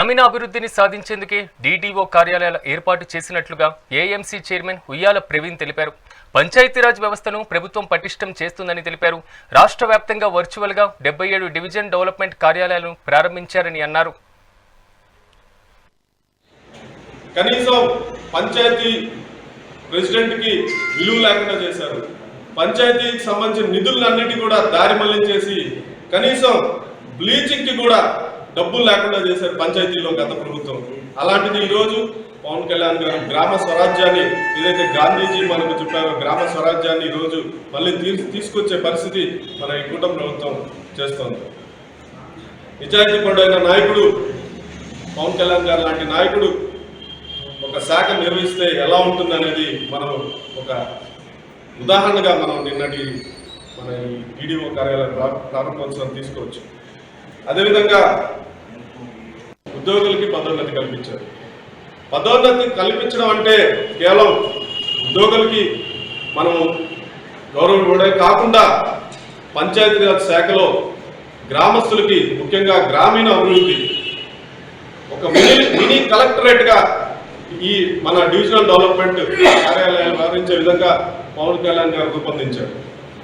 గ్రామీణాభివృద్ధిని సాధించేందుకే DDO కార్యాలయాల ఏర్పాటు చేసినట్లుగా ఏఎంసీ చైర్మన్ ఉయ్యాల ప్రవీణ్ తెలిపారు. పంచాయతీరాజ్ వ్యవస్థను ప్రభుత్వం పటిష్టం చేస్తుందని తెలిపారు. రాష్ట్ర వ్యాప్తంగా వర్చువల్గా డెబ్బై ఏడు డివిజన్ డెవలప్మెంట్ కార్యాలయాలను ప్రారంభించారని అన్నారు. కనీసం పంచాయతీ ప్రెసిడెంట్కి విలువ లేకుండా చేశారు. పంచాయతీకి సంబంధించిన నిధులన్నిటి కూడా దారి మళ్ళించేసి కనీసం బ్లీచింగ్కి కూడా డబ్బులు లేకుండా చేశారు పంచాయతీలో గత ప్రభుత్వం. అలాంటిది ఈరోజు పవన్ కళ్యాణ్ గారు గ్రామ స్వరాజ్యాన్ని ఏదైతే గాంధీజీ మనకు చెప్పారో గ్రామ స్వరాజ్యాన్ని ఈరోజు మళ్ళీ తీ- తీసుకొచ్చే పరిస్థితి మన ఈ కూటమి ప్రభుత్వం చేస్తోంది. నిజాయితీ పరుడైన నాయకుడు పవన్ కళ్యాణ్ గారు లాంటి నాయకుడు ఒక శాఖ నిర్వహిస్తే ఎలా ఉంటుంది అనేది మనం ఒక ఉదాహరణగా మనం నిన్నటి మన ఈ ఈడీఓ కార్యాలయ ప్రారంభోత్సవం తీసుకోవచ్చు. అదేవిధంగా ఉద్యోగులకి పదోన్నతి కల్పించారు. పదోన్నతి కల్పించడం అంటే కేవలం ఉద్యోగులకి మనం గౌరవం ఇవ్వడమే కాకుండా పంచాయతీరాజ్ శాఖలో గ్రామస్తులకి ముఖ్యంగా గ్రామీణ అభివృద్ధి. ఒక మినీ మినీ కలెక్టరేట్గా ఈ మన డివిజనల్ డెవలప్మెంట్ కార్యాలయాలు వివరించే విధంగా పవన్ కళ్యాణ్ గారు రూపొందించారు.